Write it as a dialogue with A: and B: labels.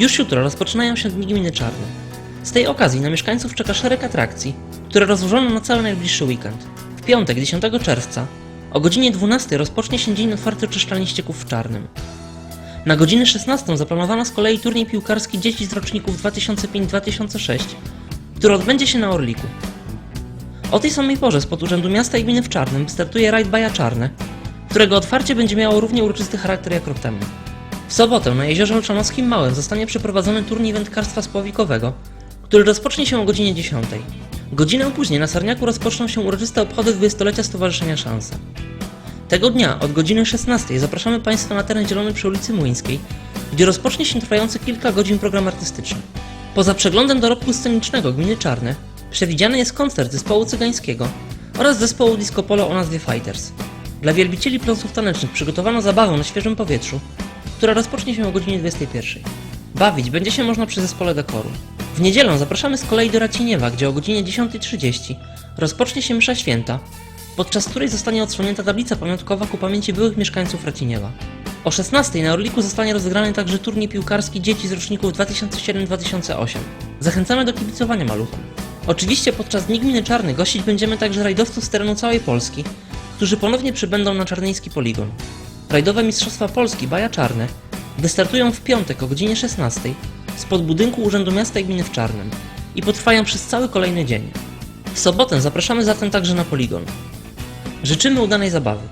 A: Już jutro rozpoczynają się Dni Gminy Czarny. Z tej okazji na mieszkańców czeka szereg atrakcji, które rozłożono na cały najbliższy weekend. W piątek 10 czerwca o godzinie 12 rozpocznie się Dzień Otwarty Oczyszczalni Ścieków w Czarnym. Na godzinę 16 zaplanowano z kolei turniej piłkarski dzieci z roczników 2005-2006, który odbędzie się na Orliku. O tej samej porze spod Urzędu Miasta i Gminy w Czarnym startuje rajd Baja Czarne, którego otwarcie będzie miało równie uroczysty charakter jak rok temu. W sobotę na Jeziorze Olszanowskim Małym zostanie przeprowadzony turniej wędkarstwa spławikowego, który rozpocznie się o godzinie 10. Godzinę później na Sarniaku rozpoczną się uroczyste obchody 20-lecia Stowarzyszenia Szansa. Tego dnia od godziny 16 zapraszamy Państwa na teren zielony przy ulicy Młyńskiej, gdzie rozpocznie się trwający kilka godzin program artystyczny. Poza przeglądem dorobku scenicznego Gminy Czarne przewidziany jest koncert zespołu cygańskiego oraz zespołu disco polo o nazwie Fighters. Dla wielbicieli plansów tanecznych przygotowano zabawę na świeżym powietrzu, która rozpocznie się o godzinie 21. Bawić będzie się można przy zespole dekoru. W niedzielę zapraszamy z kolei do Raciniewa, gdzie o godzinie 10.30 rozpocznie się msza święta, podczas której zostanie odsłonięta tablica pamiątkowa ku pamięci byłych mieszkańców Raciniewa. O 16 na Orliku zostanie rozegrany także turniej piłkarski dzieci z roczników 2007-2008. Zachęcamy do kibicowania maluchom. Oczywiście podczas Dni Gminy Czarny gościć będziemy także rajdowców z terenu całej Polski, którzy ponownie przybędą na czarnyjski poligon. Rajdowe Mistrzostwa Polski Baja Czarne wystartują w piątek o godzinie 16 spod budynku Urzędu Miasta i Gminy w Czarnym i potrwają przez cały kolejny dzień. W sobotę zapraszamy zatem także na poligon. Życzymy udanej zabawy.